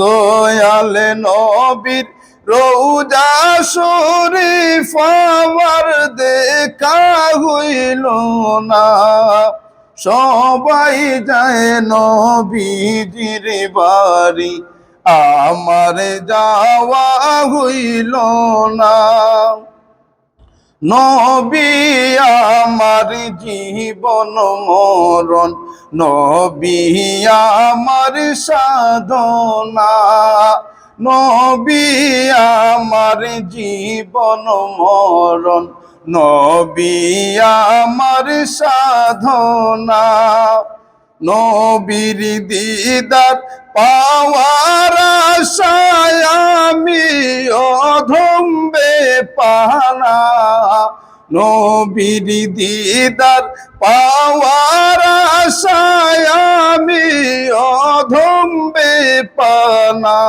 দয়াল নবীর রৌজা শরীফ আমার দেখা হইল না। সবাই যায় নবীজির বাড়ি, আমার যাওয়া হইল না। নবী আমার জীবন মরণ, নবী আমার সাধনা, নবী আমার জীবন মরণ, নবী আমার সাধনা, নবীর দিদার পাওয়ার আশায় আমি অধম্বে পানা নবীর দিদার পাওয়ার আশায় আমি অধম্বে পানা।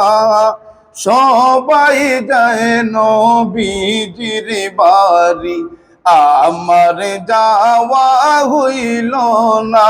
সবাই যায় নবীজির বাড়ি, আমার যাওয়া হইল না।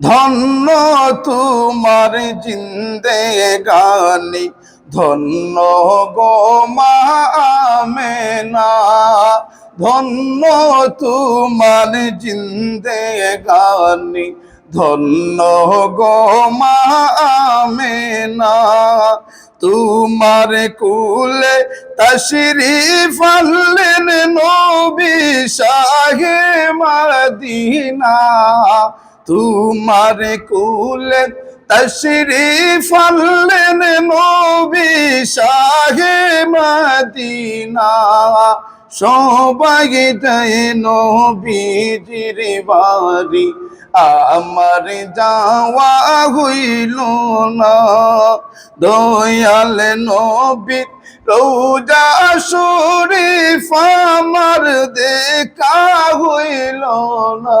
ধন্য তোমার জিন্দে গানি, ধন্য গো না ধন্য তোমার জিন্দে গানি, ধন্য গো না তোমার কুলে তশরিফ আনলেন নবী শাহে মদিনা তোমার কুলে তশরিফ আনলেন নবী শাহে মদিনা। সবাই যায় নবীজির বাড়ি আমার যাওয়া হইল না। দয়াল নবীর রোজা শরীফ আমার দেখা হইল না।